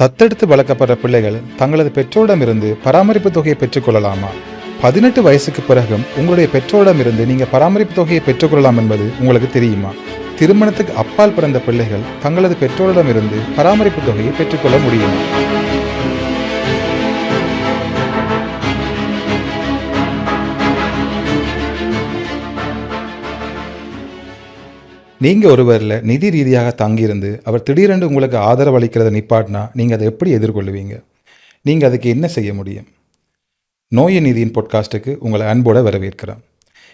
தத்தெடுத்து வளர்க்கப்படுற பிள்ளைகள் தங்களது பெற்றோரிடமிருந்து பராமரிப்பு தொகையை பெற்றுக்கொள்ளலாமா? பதினெட்டு வயசுக்கு பிறகும் உங்களுடைய பெற்றோரிடமிருந்து நீங்கள் பராமரிப்பு தொகையை பெற்றுக்கொள்ளலாம் என்பது உங்களுக்கு தெரியுமா? திருமணத்துக்கு அப்பால் பிறந்த பிள்ளைகள் தங்களது பெற்றோரிடமிருந்து பராமரிப்பு தொகையை பெற்றுக்கொள்ள முடியுமா? நீங்கள் ஒருவரில் நிதி ரீதியாக தங்கியிருந்து அவர் திடீரென்று உங்களுக்கு ஆதரவு அளிக்கிறத நிப்பாட்டினா நீங்கள் அதை எப்படி எதிர்கொள்ளுவீங்க? நீங்கள் அதுக்கு என்ன செய்ய முடியும்? நோய நிதியின் பொட்காஸ்ட்டுக்கு உங்களை அன்போடு வரவேற்கிறோம்.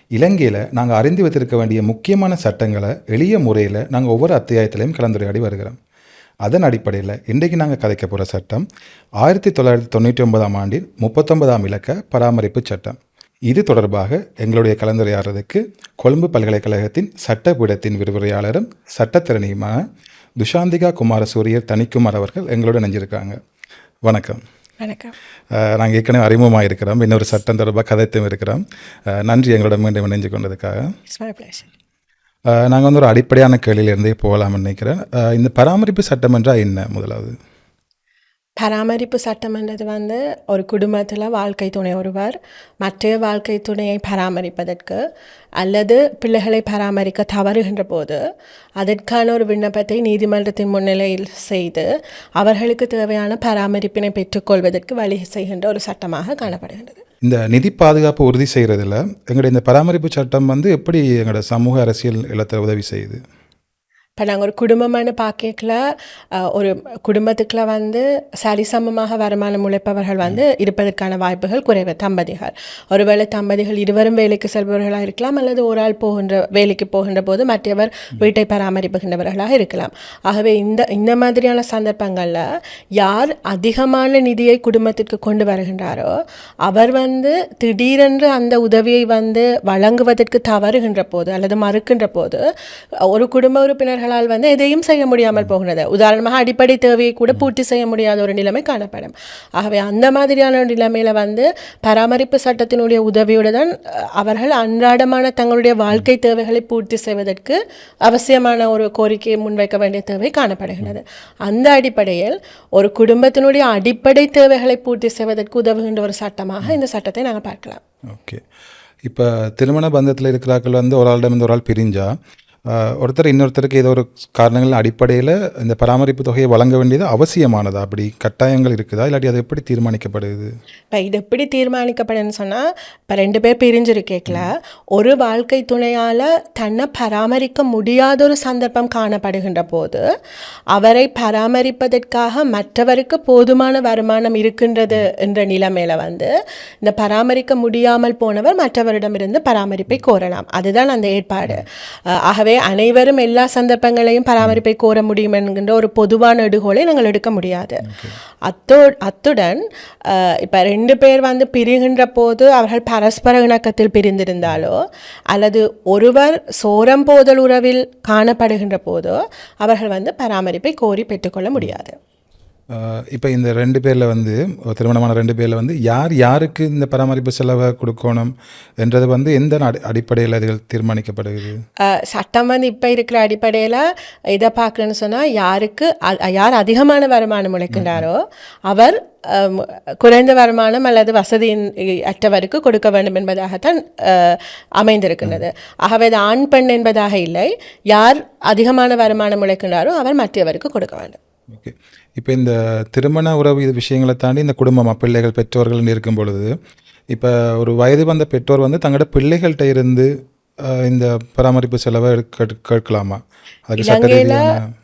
இலங்கையில் நாங்கள் அறிந்து வைத்திருக்க வேண்டிய முக்கியமான சட்டங்களை எளிய முறையில் நாங்கள் ஒவ்வொரு அத்தியாயத்திலையும் கலந்துரையாடி வருகிறோம். அதன் அடிப்படையில் இன்றைக்கு நாங்கள் கதைக்க போகிற சட்டம் ஆயிரத்தி தொள்ளாயிரத்தி தொண்ணூற்றி ஒன்பதாம் ஆண்டின் முப்பத்தொன்பதாம் இலக்க பராமரிப்பு சட்டம். இது தொடர்பாக எங்களுடைய கலந்துரையாடுறதுக்கு கொழும்பு பல்கலைக்கழகத்தின் சட்டப்பீடத்தின் விரிவுரையாளரும் சட்டத்திறனியுமான துஷாந்திகா குமாரசூரியர் தனிக்குமார் அவர்கள் எங்களோட இணைஞ்சிருக்காங்க. வணக்கம். வணக்கம். நாங்கள் ஏற்கனவே அறிமுகமாக இருக்கிறோம். இன்னொரு சட்டம் தொடர்பாக கதைத்தும் இருக்கிறோம். நன்றி எங்களோட மீண்டும் இணைஞ்சு கொண்டதுக்காக. நாங்கள் வந்து ஒரு அடிப்படையான கேள்வியிலிருந்தே போகலாம்னு நினைக்கிறேன். இந்த பராமரிப்பு சட்டம் என்றால் என்ன முதலாவது? பராமரிப்பு சட்டம்ன்றது வந்து ஒரு குடும்பத்தில் வாழ்க்கை துணை ஒருவர் மற்ற வாழ்க்கை துணையை பராமரிப்பதற்கு அல்லது பிள்ளைகளை பராமரிக்க தவறுகின்ற போது அதற்கான ஒரு விண்ணப்பத்தை நீதிமன்றத்தின் முன்னிலையில் செய்து அவர்களுக்கு தேவையான பராமரிப்பினை பெற்றுக்கொள்வதற்கு வழி செய்கின்ற ஒரு சட்டமாக காணப்படுகின்றது. இந்த நிதி பாதுகாப்பு உறுதி செய்கிறதுல எங்களுடைய இந்த பராமரிப்பு சட்டம் வந்து எப்படி எங்களோட சமூக அரசியல் இல்லத்தில் உதவி செய்யுது? இப்போ நாங்கள் ஒரு குடும்பம்னு பார்க்கல ஒரு குடும்பத்துக்குள்ள வந்து சரிசமமாக வருமானம் உழைப்பவர்கள் வந்து இருப்பதற்கான வாய்ப்புகள் குறைவு. தம்பதிகள். ஒருவேளை தம்பதிகள் இருவரும் வேலைக்கு செல்பவர்களாக இருக்கலாம் அல்லது ஒரு ஆள் போகின்ற வேலைக்கு போகின்ற போது மற்றவர் வீட்டை பராமரிப்புகின்றவர்களாக இருக்கலாம். ஆகவே இந்த இந்த மாதிரியான சந்தர்ப்பங்களில் யார் அதிகமான நிதியை குடும்பத்திற்கு கொண்டு வருகின்றாரோ அவர் வந்து திடீரென்று அந்த உதவியை வந்து வழங்குவதற்கு தவறுகின்ற போது அல்லது மறுக்கின்ற போது ஒரு குடும்ப உறுப்பினர்களால் வந்து எதையும் செய்ய முடியாமல் போகிறது. உதாரணமாக அடிப்படை தேவையை கூட பூர்த்தி செய்ய முடியாத ஒரு நிலைமை காணப்படும். ஆகவே அந்த மாதிரியான நிலைமையில வந்து பராமரிப்பு சட்டத்தினுடைய உதவியோடு தான் அவர்கள் அன்றாடமான தங்களுடைய வாழ்க்கை தேவைகளை பூர்த்தி செய்வதற்கு அவசியமான ஒரு கோரிக்கையை முன்வைக்க வேண்டிய தேவை காணப்படுகிறது. அந்த அடிப்படையில் ஒரு குடும்பத்தினுடைய அடிப்படை தேவைகளை பூர்த்தி செய்வதற்கு உதவுகின்ற ஒரு சட்டமாக இந்த சட்டத்தை நாங்கள் பார்க்கலாம். ஓகே. இப்போ திருமண பந்தத்தில் இருக்கிறார்கள் வந்து ஒரு ஆளிடம் ஒரு ஆள் பிரிஞ்சா ஒருத்தர் இன்னொருத்தருக்கு ஏதோ ஒரு காரணங்கள் அடிப்படையில் இந்த பராமரிப்பு தொகையை வழங்க வேண்டியது அவசியமானதா? அப்படி கட்டாயங்கள் இருக்குதா? இல்லாட்டி அது எப்படி தீர்மானிக்கப்படுது? இப்போ இது எப்படி தீர்மானிக்கப்படுதுன்னு சொன்னால் இப்போ ரெண்டு பேர் பிரிஞ்சிருக்கேக்கல ஒரு வாழ்க்கை துணையால் தன்னை பராமரிக்க முடியாத ஒரு சந்தர்ப்பம் காணப்படுகின்ற போது அவரை பராமரிப்பதற்காக மற்றவருக்கு போதுமான வருமானம் இருக்கின்றது என்ற நிலைமையில் வந்து இந்த பராமரிக்க முடியாமல் போனவர் மற்றவரிடமிருந்து பராமரிப்பை கோரலாம். அதுதான் அந்த ஏற்பாடு. ஆகவே ஆகவே அனைவரும் எல்லா சந்தர்ப்பங்களையும் பராமரிப்பை கோர முடியும் என்கின்ற ஒரு பொதுவான எடுகோலை நாங்கள் எடுக்க முடியாது. அத்தோ அத்துடன் இப்போ ரெண்டு பேர் வந்து பிரிகின்ற போது அவர்கள் பரஸ்பர இணக்கத்தில் பிரிந்திருந்தாலோ அல்லது ஒருவர் சோரம் போதல் உறவில் காணப்படுகின்ற போதோ அவர்கள் வந்து பராமரிப்பை கோரி பெற்றுக்கொள்ள முடியாது. இப்போ இந்த ரெண்டு பேரில் வந்து திருமணமான ரெண்டு பேரில் வந்து யார் யாருக்கு இந்த பராமரிப்பு செலவை கொடுக்கணும் என்றது வந்து எந்த அடி- அடிப்படையில் அதுகள் தீர்மானிக்கப்படுகிறது? சட்டம் வந்து இப்போ இருக்கிற அடிப்படையில் இதை பார்க்கணுன்னு சொன்னால் யாருக்கு யார் அதிகமான வருமானம் உழைக்கின்றாரோ அவர் குறைந்த வருமானம் அல்லது வசதியின் அற்றவருக்கு கொடுக்க வேண்டும் என்பதாகத்தான் அமைந்திருக்கின்றது. ஆகவே அது ஆண் பெண் என்பதாக இல்லை. யார் அதிகமான வருமானம் உழைக்கின்றாரோ அவர் மற்றவருக்கு கொடுக்க வேண்டும். ஓகே. இப்போ இந்த திருமண உறவு இது விஷயங்களை தாண்டி இந்த குடும்பம் பிள்ளைகள் பெற்றோர்கள்னு இருக்கும் பொழுது இப்போ ஒரு வயது வந்த பெற்றோர் வந்து தங்களோட பிள்ளைகள்கிட்ட இருந்து இந்த பராமரிப்பு செலவை கேட்கலாமா? அதுக்கு சட்ட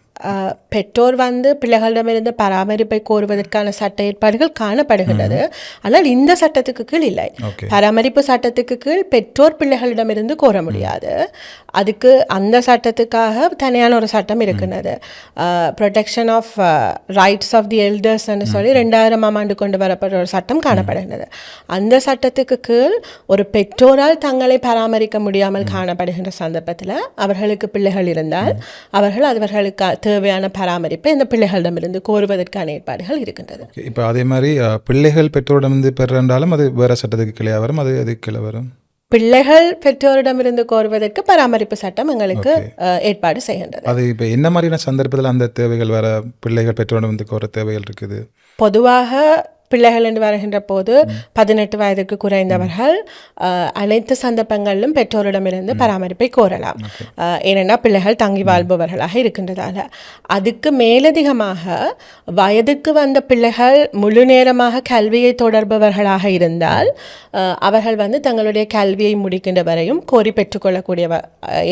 பெற்றோர் வந்து பிள்ளைகளிடமிருந்து பராமரிப்பை கோருவதற்கான சட்ட ஏற்பாடுகள் காணப்படுகின்றது ஆனால் இந்த சட்டத்துக்கு கீழ் இல்லை பராமரிப்பு சட்டத்துக்கு கீழ் பெற்றோர் பிள்ளைகளிடமிருந்து கோர முடியாது அதுக்கு அந்த சட்டத்துக்காக தனியான ஒரு சட்டம் இருக்கின்றது protection of rights of the எல்டர்ஸ்ன்னு சொல்லி ரெண்டாயிரமாம் ஆண்டு கொண்டு வரப்பட்ட ஒரு சட்டம் காணப்படுகின்றது அந்த சட்டத்துக்கு கீழ் ஒரு பெற்றோரால் தங்களை பராமரிக்க முடியாமல் காணப்படுகின்ற சந்தர்ப்பத்தில் அவர்களுக்கு பிள்ளைகள் இருந்தால் அவர்கள் அவர்களுக்கு தேவையான பராமரிப்பை இந்த பிள்ளைகளிடமிருந்து கோருவதற்கான ஏற்பாடுகள் இருக்கின்றது. இப்போ அதே மாதிரி பிள்ளைகள் பெற்றோரிடமிருந்து பெறுறாலும் அது வேறு சட்டத்துக்கு கிளையாக வரும் அது அது கீழே வரும்? பிள்ளைகள் பெற்றோரிடமிருந்து கோருவதற்கு பராமரிப்பு சட்டம் எங்களுக்கு ஏற்பாடு செய்கின்றது. அது இப்போ என்ன மாதிரியான சந்தர்ப்பத்தில் அந்த தேவைகள் வர பிள்ளைகள் பெற்றோரிடம் வந்து கோர தேவைகள் இருக்குது? பொதுவாக பிள்ளைகள் என்று வருகின்ற போது பதினெட்டு வயதுக்கு குறைந்தவர்கள் அனைத்து சந்தர்ப்பங்களிலும் பெற்றோரிடமிருந்து பராமரிப்பை கோரலாம். ஏனென்னா பிள்ளைகள் தங்கி வாழ்பவர்களாக இருக்கின்றதால. அதுக்கு மேலதிகமாக வயதுக்கு வந்த பிள்ளைகள் முழு நேரமாக கல்வியை தொடர்பவர்களாக இருந்தால் அவர்கள் வந்து தங்களுடைய கல்வியை முடிக்கின்ற வரையும் கோரி பெற்றுக்கொள்ளக்கூடிய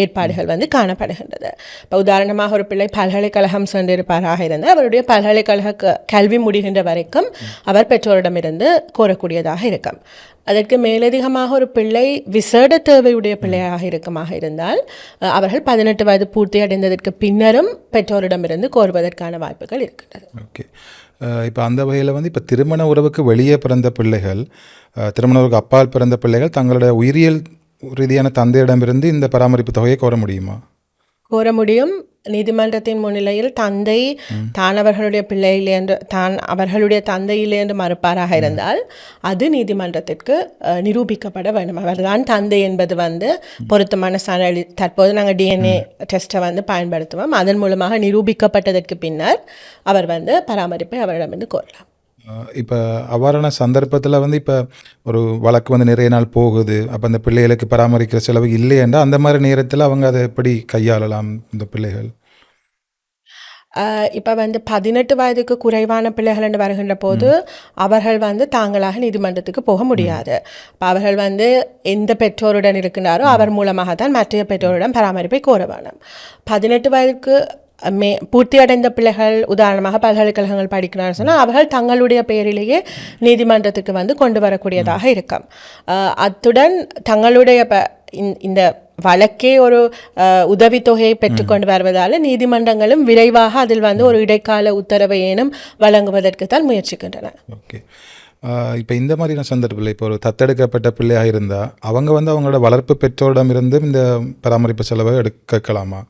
ஏற்பாடுகள் வந்து காணப்படுகின்றது. இப்போ உதாரணமாக ஒரு பிள்ளை பல்கலைக்கழகம் சென்றிருப்பாராக இருந்தால் அவருடைய பல்கலைக்கழக கல்வி முடிகின்ற வரைக்கும் அவர் பெற்றோரிடமிருந்து கோரக்கூடியதாக இருக்கும். அதற்கு மேலதிகமாக ஒரு பிள்ளை விசேட தேவையுடைய பிள்ளையாக இருக்குமாக இருந்தால் அவர்கள் பதினெட்டு வயது பூர்த்தி அடைந்ததற்கு பின்னரும் பெற்றோரிடமிருந்து கோருவதற்கான வாய்ப்புகள் இருக்கின்றது. ஓகே. இப்போ அந்த வகையில் வந்து இப்போ திருமண உறவுக்கு வெளியே பிறந்த பிள்ளைகள் திருமண உறவுக்கு அப்பால் பிறந்த பிள்ளைகள் தங்களுடைய உயிரியல் ரீதியான தந்தையிடமிருந்து இந்த பராமரிப்பு தொகையை கோர முடியுமா? கோர முடியும். நீதிமன்றத்தின் முன்னிலையில் தந்தை தான் அவர்களுடைய பிள்ளை இல்லை என்று தான் அவர்களுடைய தந்தை இல்லை என்று மறுப்பாராக இருந்தால் அது நீதிமன்றத்திற்கு நிரூபிக்கப்பட வேண்டும். அவர்தான் தந்தை என்பது வந்து பொருத்தமான சான்றளி தற்போது நாங்கள் டிஎன்ஏ டெஸ்ட்டை வந்து பயன்படுத்துவோம். அதன் மூலமாக நிரூபிக்கப்பட்டதற்கு பின்னர் அவர் வந்து பராமரிப்பை அவரிடமிருந்து கோரலாம். இப்போ அவ்வாறான சந்தர்ப்பத்தில் வந்து இப்போ ஒரு வழக்கு வந்து நிறைய நாள் போகுது. அப்போ அந்த பிள்ளைகளுக்கு பராமரிக்கிற செலவு இல்லையென்றா அந்த மாதிரி நேரத்தில் அவங்க அதை எப்படி கையாளலாம் இந்த பிள்ளைகள்? இப்போ வந்து பதினெட்டு வயதுக்கு குறைவான பிள்ளைகள் என்று வருகின்ற போது அவர்கள் வந்து தாங்களாக நீதிமன்றத்துக்கு போக முடியாது. அப்ப அவர்கள் வந்து எந்த பெற்றோருடன் இருக்கின்றாரோ அவர் மூலமாக தான் மற்ற பெற்றோரிடம் பராமரிப்பை கோர வேணும் பதினெட்டு வயதுக்கு மே பூர்த்தி அடைந்த பிள்ளைகள் உதாரணமாக பல்கலைக்கழகங்கள் படிக்கிறார்கள் சொன்னால் அவர்கள் தங்களுடைய பெயரிலேயே நீதிமன்றத்துக்கு வந்து கொண்டு வரக்கூடியதாக இருக்கும் அத்துடன் தங்களுடைய ப இந்த- வழக்கே ஒரு உதவித்தொகையை பெற்றுக்கொண்டு வருவதால் நீதிமன்றங்களும் விரைவாக அதில் வந்து ஒரு இடைக்கால உத்தரவை ஏனும் வழங்குவதற்கு தான் முயற்சிக்கின்றன ஓகே இப்போ இந்த மாதிரியான சந்தர்ப்பத்தில் இப்போ ஒரு தத்தெடுக்கப்பட்ட பிள்ளையாக இருந்தால் அவங்க வந்து அவங்களோட வளர்ப்பு பெற்றோரிடமிருந்து இந்த பராமரிப்பு செலவை எடுக்கலாமா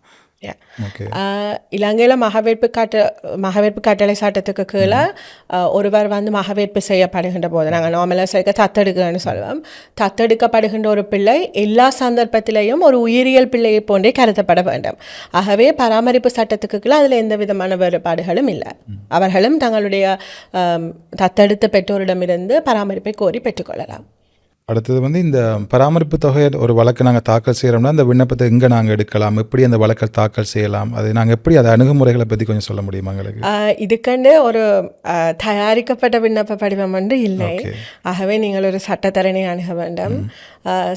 இலங்கையில் மகவேற்பு காட்ட மகவேற்பு கட்டளை சட்டத்துக்கு கீழே ஒருவர் வந்து மகவேற்பு செய்யப்படுகின்ற போது நாங்கள் நார்மலாக சேர்க்க தத்தெடுக்கிறோன்னு சொல்லுவோம் தத்தெடுக்கப்படுகின்ற ஒரு பிள்ளை எல்லா சந்தர்ப்பத்திலையும் ஒரு உயிரியல் பிள்ளையை போன்றே கருதப்பட வேண்டும் ஆகவே பராமரிப்பு சட்டத்துக்கு கீழே அதில் எந்த விதமான வேறுபாடுகளும் இல்லை அவர்களும் தங்களுடைய தத்தெடுத்த பெற்றோரிடமிருந்து பராமரிப்பை கோரி பெற்றுக்கொள்ளலாம் அடுத்தது வந்து இந்த பராமரிப்பு தொகையை ஒரு வழக்கு நாங்கள் தாக்கல் செய்கிறோம்னா அந்த விண்ணப்பத்தை எங்கே நாங்கள் எடுக்கலாம்? எப்படி அந்த வழக்கை தாக்கல் செய்யலாம்? அது நாங்கள் எப்படி அது அணுகுமுறைகளை பற்றி கொஞ்சம் சொல்ல முடியுமா எங்களுக்கு? ஆஹ் இதுக்கென்று ஒரு தயாரிக்கப்பட்ட விண்ணப்ப படிவம் வந்து இல்லை. ஆகவே நீங்கள் ஒரு சட்டத்தரணி அணுக வேண்டும்.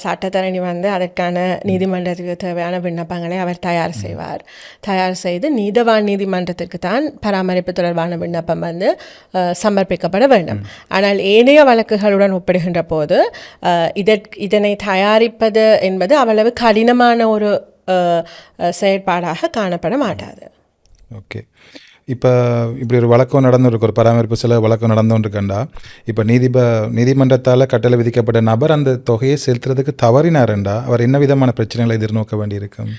சட்டத்தரணி வந்து அதற்கான நீதிமன்றத்திற்கு தேவையான விண்ணப்பங்களை அவர் தயார் செய்வார். தயார் செய்து நீதவான் நீதிமன்றத்திற்கு தான் பராமரிப்பு தொடர்பான விண்ணப்பம் வந்து சமர்ப்பிக்கப்பட வேண்டும். ஆனால் ஏனைய வழக்குகளுடன் ஒப்பிடுகின்ற போது ஆஹ், இதற் இதனை தயாரிப்பது என்பது அவ்வளவு கடினமான ஒரு செயற்பாடாக காணப்பட மாட்டாது. ஓகே. இப்போ இப்படி ஒரு வழக்கம் நடந்துருக்கு ஒரு பராமரிப்பு சில வழக்கம் நடந்துருக்கண்டா இப்போ நீதிப நீதிமன்றத்தால் கட்டளை விதிக்கப்பட்ட நபர் அந்த தொகையை செலுத்துறதுக்கு தவறினாருண்டா. அவர் என்ன விதமான பிரச்சனைகளை எதிர்நோக்க வேண்டியிருக்கும்?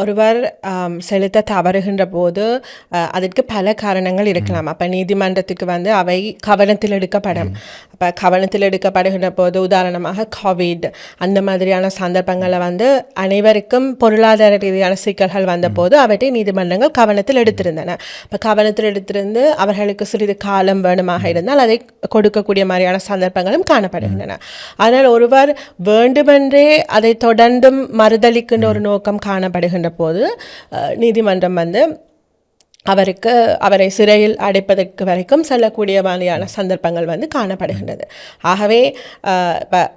ஒருவர் செலுத்த தவறுகின்ற போது அதற்கு பல காரணங்கள் இருக்கலாம். அப்போ நீதிமன்றத்துக்கு வந்து அவை கவனத்தில் எடுக்கப்படும். அப்போ கவனத்தில் எடுக்கப்படுகின்ற போது உதாரணமாக கோவிட் அந்த மாதிரியான சந்தர்ப்பங்களில் வந்து அனைவருக்கும் பொருளாதார ரீதியான சிக்கல்கள் வந்தபோது அவற்றை நீதிமன்றங்கள் கவனத்தில் எடுத்திருந்தன. இப்போ கவனத்தில் எடுத்திருந்து அவர்களுக்கு சிறிது காலம் வேணுமாக இருந்தால் அதை கொடுக்கக்கூடிய மாதிரியான சந்தர்ப்பங்களும் காணப்படுகின்றன. ஆனால் ஒருவர் வேண்டுமென்றே அதை தொடர்ந்தும் மறுதளிக்கின்ற ஒரு நோக்கம் காணப்படுகின்ற போது நீதிமன்றம் வந்து அவருக்கு அவரை சிறையில் அடைப்பதற்கு வரைக்கும் செல்லக்கூடிய மாதிரியான சந்தர்ப்பங்கள் வந்து காணப்படுகின்றது. ஆகவே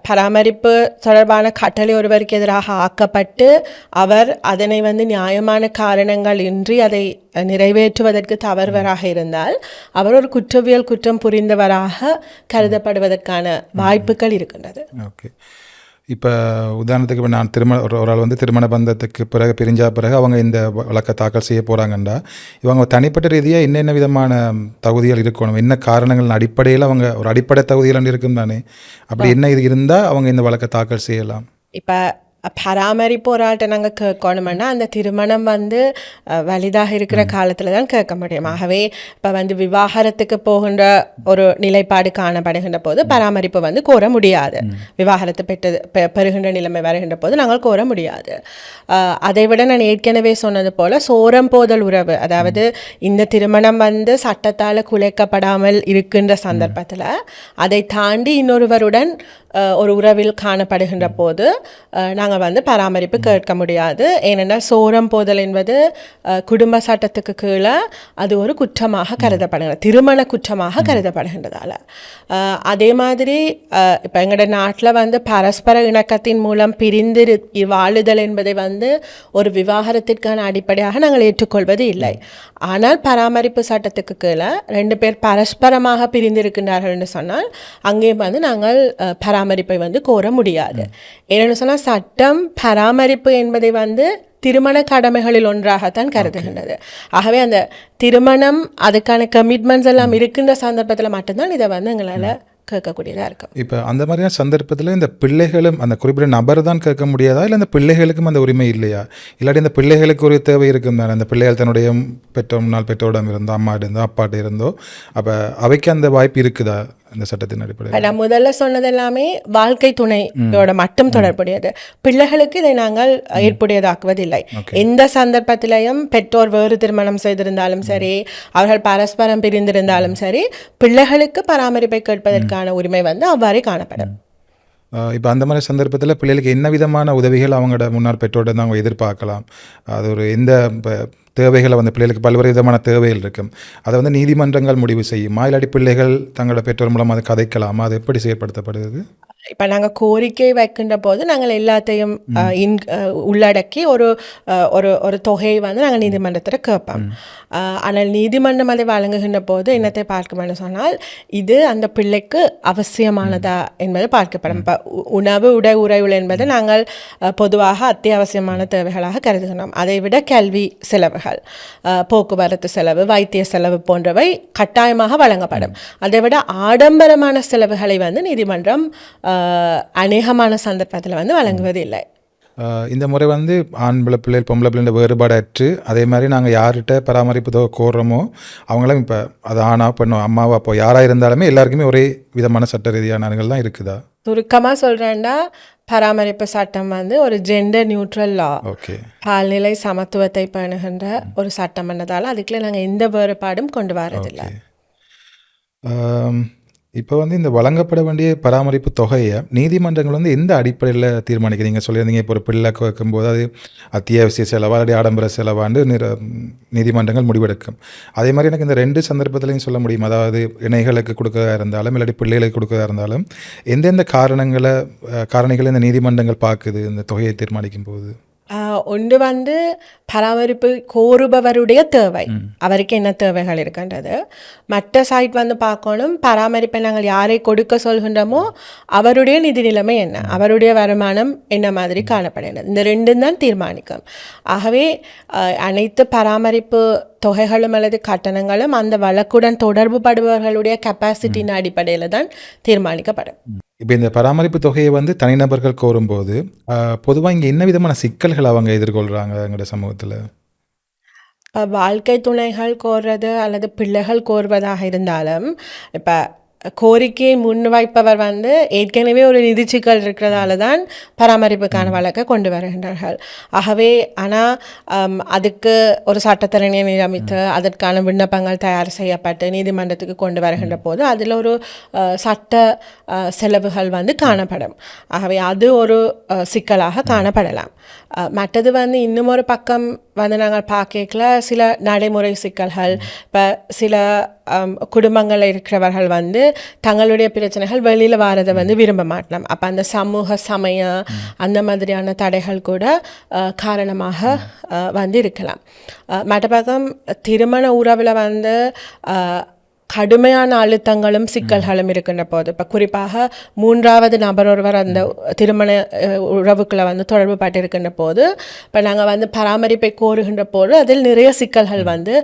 பராமரிப்பு தொடர்பான கட்டளை ஒருவருக்கு எதிராக ஆக்கப்பட்டு அவர் அதனை வந்து நியாயமான காரணங்கள் இன்றி அதை நிறைவேற்றுவதற்கு தவறுவராக இருந்தால் அவர் ஒரு குற்றவியல் குற்றம் புரிந்தவராக கருதப்படுவதற்கான வாய்ப்புகள் இருக்கின்றது. ஓகே. இப்போ உதாரணத்துக்கு இப்போ நான் திருமண ஒரு ஒரு ஆள் வந்து திருமண பந்தத்துக்கு பிறகு பிரிஞ்சா பிறகு அவங்க இந்த வழக்கை தாக்கல் செய்ய போகிறாங்கண்டா இவங்க தனிப்பட்ட ரீதியாக என்னென்ன விதமான தகுதிகள் இருக்கணும்? என்ன காரணங்கள் அடிப்படையில் அவங்க ஒரு அடிப்படை தகுதிகள் இருக்கும் தானே அப்படி என்ன இது இருந்தால் அவங்க இந்த வழக்கை தாக்கல் செய்யலாம்? இப்போ பராமரிப்பு ஒரு ஆள்கிட்ட நாங்கள் கேட்கணுமென்னா அந்த திருமணம் வந்து வலிதாக இருக்கிற காலத்தில் தான் கேட்க முடியும். ஆகவே இப்போ வந்து விவாகரத்துக்கு போகின்ற ஒரு நிலைப்பாடு காணப்படுகின்ற போது பராமரிப்பு வந்து கோர முடியாது. விவாகரத்து பெற்றது பெறுகின்ற நிலைமை வருகின்ற போது நாங்கள் கோர முடியாது. அதை விட நான் ஏற்கனவே சொன்னது போல் சோரம் போதல் உறவு அதாவது இந்த திருமணம் வந்து சட்டத்தால் குலைக்கப்படாமல் இருக்கின்ற சந்தர்ப்பத்தில் அதை தாண்டி இன்னொருவருடன் ஒரு உறவில் காணப்படுகின்ற போது நாங்கள் வந்து பராமரிப்பு கேட்க முடியாது. ஏனென்றால் சோரம் போதல் என்பது குடும்ப சட்டத்துக்கு கீழே அது ஒரு குற்றமாக கருதப்படுகிறது. திருமண குற்றமாக கருதப்படுகின்றதால. அதே மாதிரி இப்போ எங்களோட நாட்டில் வந்து பரஸ்பர இணக்கத்தின் மூலம் பிரிந்து வாழுதல் என்பதை வந்து ஒரு விவாகரத்திற்கான அடிப்படையாக நாங்கள் ஏற்றுக்கொள்வது இல்லை. ஆனால் பராமரிப்பு சட்டத்துக்கு கீழே ரெண்டு பேர் பரஸ்பரமாக பிரிந்திருக்கின்றார்கள் என்று சொன்னால் அங்கே வந்து நாங்கள் பராமரிப்பை வந்து கோர முடியாது. ஏன்னு சொன்னால் சட்டம் பராமரிப்பு என்பதை வந்து திருமண கடமைகளில் ஒன்றாகத்தான் கருதுகின்றது. ஆகவே அந்த திருமணம் அதுக்கான கமிட்மெண்ட்ஸ் எல்லாம் இருக்கின்ற சந்தர்ப்பத்தில் மட்டும்தான் இதை வந்து எங்களால் கேட்கக்கூடியதாக இருக்கும். இப்போ அந்த மாதிரியான சந்தர்ப்பத்தில் இந்த பிள்ளைகளும் அந்த குறிப்பிட்ட நபர் தான் கேட்க முடியாதா? இல்லை அந்த பிள்ளைகளுக்கும் அந்த உரிமை இல்லையா? இல்லாட்டி இந்த பிள்ளைகளுக்கு ஒரு தேவை இருக்கும் தானே? அந்த பிள்ளைகள் தன்னுடைய பெற்றோர் முன்னாள் பெற்றோரிடம் இருந்தோ அம்மாட்ட இருந்தோ அப்பாட்ட இருந்தோ அப்போ அவைக்கு அந்த வாய்ப்பு இருக்குதா? இந்த சட்டத்தின் அடிப்படையில். நான் முதல்ல சொன்னது எல்லாமே வாழ்க்கை துணையோட மட்டும் தொடர்புடையது. பிள்ளைகளுக்கு இதை நாங்கள் ஏற்புடையதாக்குவதில்லை. எந்த சந்தர்ப்பத்திலையும் பெற்றோர் வேறு திருமணம் செய்திருந்தாலும் சரி அவர்கள் பரஸ்பரம் பிரிந்திருந்தாலும் சரி பிள்ளைகளுக்கு பராமரிப்பை கேட்பதற்கான உரிமை வந்து அவ்வாறே காணப்படும். இப்போ அந்த மாதிரி சந்தர்ப்பத்தில் பிள்ளைகளுக்கு என்ன விதமான உதவிகள் அவங்களோட முன்னாள் பெற்றோர்கிட்ட அவங்க எதிர்பார்க்கலாம்? அது ஒரு எந்த இப்போ தேவைகளை வந்து பிள்ளைகளுக்கு பல்வேறு விதமான தேவைகள் இருக்கும் அதை வந்து நீதிமன்றங்கள் முடிவு செய்யுமா? இல்லாட்டி பிள்ளைகள் தங்களோட பெற்றோர் மூலம் அதை கதைக்கலாமா? அது எப்படி செயற்படுத்தப்படுது இப்போ நாங்கள் கோரிக்கை வைக்கின்ற போது நாங்கள் எல்லாத்தையும் இன் உள்ளடக்கி ஒரு ஒரு ஒரு தொகையை வந்து நாங்கள் நீதிமன்றத்தில் கேட்போம். ஆனால் நீதிமன்றம் அதை வழங்குகின்ற போது என்னத்தை பார்க்கணும்னு சொன்னால் இது அந்த பிள்ளைக்கு அவசியமானதா என்பது பார்க்கப்படும். இப்போ உணவு உடை உறைவுள் என்பது நாங்கள் பொதுவாக அத்தியாவசியமான தேவைகளாக கருதுகிறோம். அதை விட கல்வி செலவுகள் போக்குவரத்து செலவு வைத்திய செலவு போன்றவை கட்டாயமாக வழங்கப்படும். அதை விட ஆடம்பரமான செலவுகளை வந்து நீதிமன்றம் அநேகமான சந்தர்ப்பத்தில் வந்து வழங்குவதில்லை ஆஹ் இந்த முறை வந்து ஆண் பிள்ளை பிள்ளை பொம்பளை பிள்ளை வேறுபாடற்று அதே மாதிரி நாங்கள் யார்கிட்ட பராமரிப்பு கோர்றோமோ அவங்களும் இப்போ அது ஆணா பெண்ணோ அம்மாவா அப்போ யாராக இருந்தாலுமே எல்லாருக்குமே ஒரே விதமான சட்ட ரீதியான தான் இருக்குதா? சுருக்கமாக சொல்கிறேன்டா பராமரிப்பு சட்டம் வந்து ஒரு ஜெண்டர் நியூட்ரல் லா ஓகே. பால்நிலை சமத்துவத்தை பேணுகின்ற ஒரு சட்டம் என்னதால அதுக்குள்ள நாங்கள் எந்த வேறுபாடும் கொண்டு வரதில்லை. இப்போ வந்து இந்த வழங்கப்பட வேண்டிய பராமரிப்பு தொகையை நீதிமன்றங்கள் வந்து எந்த அடிப்படையில் தீர்மானிக்கிறீங்க? நீங்கள் சொல்லியிருந்தீங்க இப்போ ஒரு பிள்ளை வைக்கும்போது அது அத்தியாவசிய செலவா இல்லாட்டி ஆடம்பர செலவாண்டு நிற நீதிமன்றங்கள் முடிவெடுக்கும். அதே மாதிரி எனக்கு இந்த ரெண்டு சந்தர்ப்பத்திலையும் சொல்ல முடியும்? அதாவது இணைகளுக்கு கொடுக்கறதா இருந்தாலும் இல்லாட்டி பிள்ளைகளுக்கு கொடுக்கறதா இருந்தாலும் எந்தெந்த காரணங்களை காரணிகளை இந்த நீதிமன்றங்கள் பார்க்குது இந்த தொகையை தீர்மானிக்கும் போது ஒன்று வந்து பராமரிப்பு கோருபவருடைய தேவை அவருக்கு என்ன தேவைகள் இருக்கின்றது மற்ற சைட் வந்து பார்க்கணும் பராமரிப்பை நாங்கள் யாரை கொடுக்க சொல்கின்றோமோ அவருடைய நிதி நிலைமை என்ன அவருடைய வருமானம் என்ன மாதிரி காணப்படுகிறது இந்த ரெண்டும் தான் தீர்மானிக்கும் ஆகவே அனைத்து பராமரிப்பு தொகைகளும் அல்லது கட்டணங்களும் அந்த வழக்குடன் தொடர்பு படுபவர்களுடைய கெப்பாசிட்டியின் அடிப்படையில் தான் தீர்மானிக்கப்படும் இப்போ இந்த பராமரிப்பு தொகையை வந்து தனிநபர்கள் கோரும்போது பொதுவாக இங்கே என்ன விதமான சிக்கல்கள் அவங்க எதிர்கொள்கிறாங்க எங்களோட சமூகத்தில்? இப்போ வாழ்க்கை துணைகள் கோர்றது அல்லது பிள்ளைகள் கோருவதாக இருந்தாலும் இப்போ கோரிக்கையை முன்வைப்பவர் வந்து ஏற்கனவே ஒரு நிதி சிக்கல் இருக்கிறதால தான் பராமரிப்புக்கான வழக்கை கொண்டு வருகின்றார்கள். ஆகவே ஆனால் அதுக்கு ஒரு சட்டத்தரணியை நியமித்து அதற்கான விண்ணப்பங்கள் தயார் செய்யப்பட்டு நீதிமன்றத்துக்கு கொண்டு வருகின்ற போது அதில் ஒரு சட்ட செலவுகள் வந்து காணப்படும். ஆகவே அது ஒரு சிக்கலாக காணப்படலாம். மற்றது வந்து இன்னும் ஒரு பக்கம் வந்து நாங்கள் பார்க்கல சில நடைமுறை சிக்கல்கள். இப்போ சில குடும்பங்களில் இருக்கிறவர்கள் வந்து தங்களுடைய பிரச்சனைகள் வெளியில் வாரதை வந்து விரும்ப மாட்டலாம் அப்போ அந்த சமூக சமய அந்த மாதிரியான தடைகள் கூட காரணமாக வந்து இருக்கலாம் மற்ற பக்கம் திருமண உறவில் வந்து கடுமையான அழுத்தங்களும் சிக்கல்களும் இருக்கின்ற போது. இப்போ குறிப்பாக மூன்றாவது நபர் ஒருவர் அந்த திருமண அஹ், உறவுக்குள்ள வந்து தொடர்பு பட்டிருக்கின்ற போது இப்போ நாங்கள் வந்து பராமரிப்பை கோருகின்ற போது அதில் நிறைய சிக்கல்கள் வந்து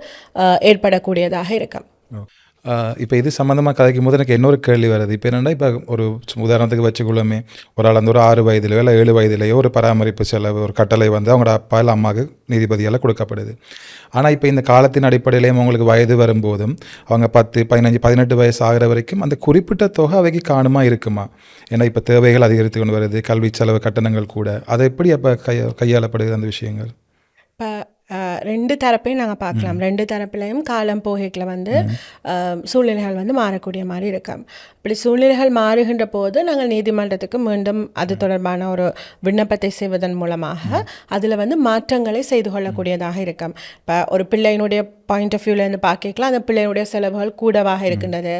ஏற்படக்கூடியதாக இருக்கும். இப்போ இது சம்மந்தமாக கதைக்கும் போது எனக்கு இன்னொரு கேள்வி வருது. இப்போ என்னென்னா இப்போ ஒரு உதாரணத்துக்கு வச்சுக்கொள்ளுமே ஒரு ஆள் வந்து ஒரு ஆறு வயதிலையோ இல்லை ஏழு வயதிலையோ ஒரு பராமரிப்பு செலவு ஒரு கட்டளை வந்து அவங்களோட அப்பா இல்லை அம்மாவுக்கு நீதிபதியால் கொடுக்கப்படுது. ஆனால் இப்போ இந்த காலத்தின் அடிப்படையிலையும் அவங்களுக்கு வயது வரும்போதும் அவங்க பத்து பதினஞ்சு பதினெட்டு வயசு ஆகிற வரைக்கும் அந்த குறிப்பிட்ட தொகை அவைக்கு காணுமா இருக்குமா? ஏன்னா இப்போ தேவைகள் அதிகரித்து கொண்டு வருது கல்வி செலவு கட்டணங்கள் கூட. அதை எப்படி அப்போ கைய கையாளப்படுது அந்த விஷயங்கள்? இப்போ ரெண்டு தரப்பையும் நாங்கள் பார்க்கலாம். ரெண்டு தரப்புலையும் காலம் போகைக்கில் வந்து சூழ்நிலைகள் வந்து மாறக்கூடிய மாதிரி இருக்கும் இப்படி சூழ்நிலைகள் மாறுகின்ற போது நாங்கள் நீதிமன்றத்துக்கு மீண்டும் அது தொடர்பான ஒரு விண்ணப்பத்தை செய்வதன் மூலமாக அதில் வந்து மாற்றங்களை செய்து கொள்ளக்கூடியதாக இருக்கும். இப்போ ஒரு பிள்ளையினுடைய பாயிண்ட் ஆஃப் வியூலேருந்து பார்க்கலாம் அந்த பிள்ளையினுடைய செலவுகள் கூடவாக இருக்கின்றது.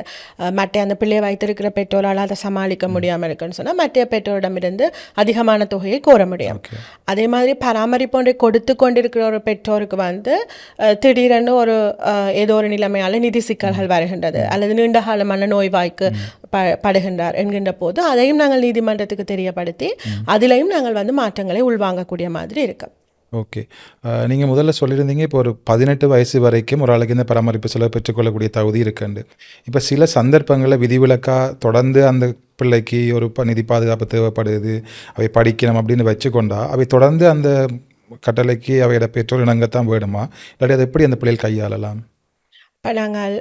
மற்ற அந்த பிள்ளையை வைத்திருக்கிற பெற்றோரால் அதை சமாளிக்க முடியாமல் இருக்குன்னு சொன்னால் மற்ற பெற்றோரிடமிருந்து அதிகமான தொகையை கோர முடியும். அதே மாதிரி பராமரிப்பு ஒன்றை கொடுத்து கொண்டிருக்கிற ஒரு பெற்றோருக்கு வந்து திடீரென்று ஒரு ஏதோ ஒரு நிலைமையால் நிதி சிக்கல்கள் வருகின்றது. அல்லது நீண்ட காலமான நோய்வாய்க்கு ப படுகின்றார் என்கின்ற போது அதையும் நாங்கள் நீதிமன்றத்துக்கு தெரியப்படுத்தி அதிலையும் நாங்கள் வந்து மாற்றங்களை உள்வாங்கக்கூடிய மாதிரி இருக்கு. ஓகே நீங்கள் முதல்ல சொல்லியிருந்தீங்க இப்போ ஒரு பதினெட்டு வயசு வரைக்கும் ஒரு ஆளுக்கு இந்த பராமரிப்பு செலவு பெற்றுக்கொள்ளக்கூடிய தகுதி இருக்குண்டு. இப்போ சில சந்தர்ப்பங்களில் விதிவிலக்காக தொடர்ந்து அந்த பிள்ளைக்கு ஒரு ப- நிதி பாதுகாப்பு தேவைப்படுது அவை படிக்கணும் அப்படின்னு வச்சுக்கொண்டா அவை தொடர்ந்து அந்த கட்டளைக்கு அவையோட பெற்றோர் இணங்கத்தான் வேணுமா இல்லாட்டி அதை எப்படி அந்த பிள்ளைகள் கையாளலாம்? இப்போ நாங்கள்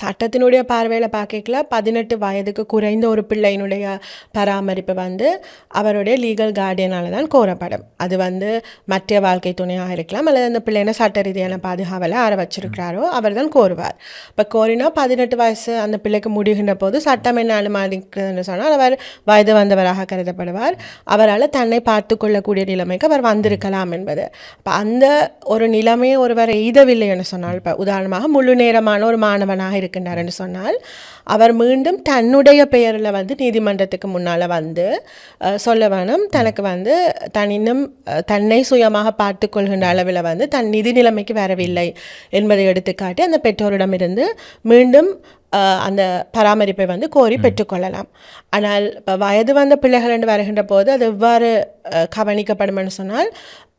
சட்டத்தினுடைய பார்வையில் பார்க்கல பதினெட்டு வயதுக்கு குறைந்த ஒரு பிள்ளையினுடைய பராமரிப்பு வந்து அவருடைய லீகல் கார்டியனால தான் கோரப்படும். அது வந்து மற்ற வாழ்க்கை துணையாக இருக்கலாம் அல்லது அந்த பிள்ளைன சட்ட ரீதியான பாதுகாவலை ஆற வச்சிருக்கிறாரோ அவர் தான் கோருவார். இப்போ கோரினா பதினெட்டு வயசு அந்த பிள்ளைக்கு முடிகின்ற போது சட்டம் என்ன அனுமதிக்கிறதுன்னு சொன்னால் அவர் வயது வந்தவராக கருதப்படுவார். அவரால் தன்னை பார்த்து கொள்ளக்கூடிய நிலைமைக்கு அவர் வந்திருக்கலாம் என்பது. இப்போ அந்த ஒரு நிலைமையை ஒருவர் எய்தவில்லை என்று சொன்னால் இப்போ உதாரணமாக முழு நேரம் நேரமான ஒரு மாணவனாக இருக்கின்றார் என்று சொன்னால் அவர் மீண்டும் தன்னுடைய பெயரில் வந்து நீதிமன்றத்துக்கு முன்னால் வந்து சொல்ல வேணும் தனக்கு வந்து தன் இன்னும் அஹ், தன்னை சுயமாக பார்த்து கொள்கின்ற அளவில் வந்து தன் நிதி நிலைமைக்கு வரவில்லை என்பதை எடுத்துக்காட்டி அந்த பெற்றோரிடமிருந்து மீண்டும் அந்த பராமரிப்பை வந்து கோரி பெற்றுக்கொள்ளலாம் ஆனால் இப்போ வயது வந்த பிள்ளைகள் என்று வருகின்ற போது அது எவ்வாறு கவனிக்கப்படும்னு சொன்னால்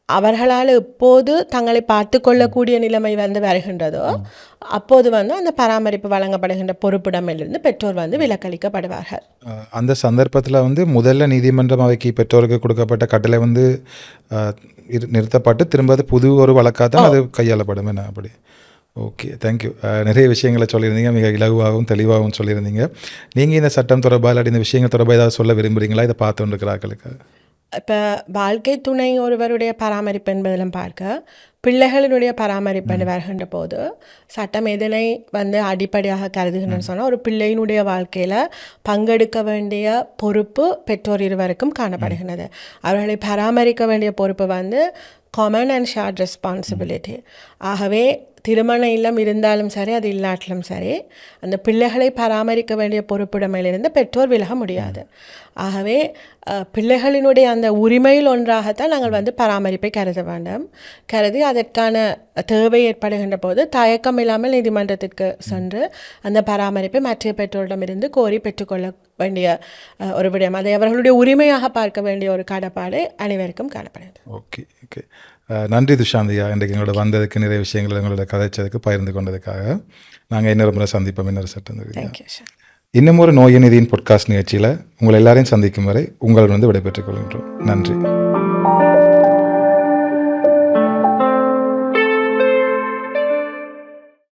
அவர்களால் எப்போது தங்களை பார்த்து கொள்ளக்கூடிய நிலைமை வந்து வருகின்றதோ அப்போது வந்து அந்த பராமரிப்பு வழங்கப்படுகின்ற பொறுப்பிடமிலிருந்து பெற்றோர் வந்து விலக்களிக்கப்படுவார்கள். அந்த சந்தர்ப்பத்தில் வந்து முதல்ல நீதிமன்றம் அவைக்கு பெற்றோருக்கு கொடுக்கப்பட்ட கட்டளை வந்து நிறுத்தப்பட்டு திரும்ப அது புது ஒரு வழக்காக தான் அது கையாளப்படும். என்ன அப்படி? ஓகே தேங்க்யூ நிறைய விஷயங்களை சொல்லியிருந்தீங்க. மிக இலகுவாகவும் தெளிவாகவும் சொல்லியிருந்தீங்க. நீங்கள் இந்த சட்டம் தொடர்பாக இல்லாட்டி இந்த விஷயங்கள் தொடர்பாக ஏதாவது சொல்ல விரும்புகிறீங்களா இதை பார்த்து கொண்டிருக்கிறார்களுக்கு இப்போ வாழ்க்கை துணை ஒருவருடைய பராமரிப்பு என்பதிலும் பார்க்க பிள்ளைகளினுடைய பராமரிப்பு என்று வருகின்ற போது சட்டம் எதனை வந்து அடிப்படையாக கருதுகிறேன்னு சொன்னால் ஒரு பிள்ளையினுடைய வாழ்க்கையில் பங்கெடுக்க வேண்டிய பொறுப்பு பெற்றோர் இருவருக்கும் காணப்படுகிறது அவர்களை பராமரிக்க வேண்டிய பொறுப்பு வந்து காமன் அண்ட் ஷேர்ட் ரெஸ்பான்சிபிலிட்டி ஆகவே திருமண இல்லம் இருந்தாலும் சரி அது இல்லாட்டிலும் சரி அந்த பிள்ளைகளை பராமரிக்க வேண்டிய பொறுப்பிடமையிலிருந்து பெற்றோர் விலக முடியாது. ஆகவே பிள்ளைகளினுடைய அந்த உரிமையில் ஒன்றாகத்தான் நாங்கள் வந்து பராமரிப்பை கருத வேண்டும். கருதி அதற்கான தேவை ஏற்படுகின்ற போது தயக்கம் இல்லாமல் நீதிமன்றத்திற்கு சென்று அந்த பராமரிப்பை மற்ற பெற்றோரிடமிருந்து கோரி பெற்றுக்கொள்ள வேண்டிய ஒரு விடயம். அதை அவர்களுடைய உரிமையாக பார்க்க வேண்டிய ஒரு கடப்பாடு அனைவருக்கும் காணப்படுகிறது. Okay okay. நன்றி துஷாந்தியா இன்றைக்கு எங்களோட வந்ததுக்கு நிறைய விஷயங்களை எங்களோட கதைச்சதுக்கு பகிர்ந்து கொண்டதுக்காக நாங்கள் இன்னொரு முறை சந்திப்போம். இன்னொரு சட்டம் இன்னும் ஒரு நோய் நிதியின் பொட்காஸ்ட் நிகழ்ச்சியில் உங்கள் எல்லாரையும் சந்திக்கும் வரை உங்களிடம் வந்து விடைபெற்றுக் கொள்கின்றோம். நன்றி.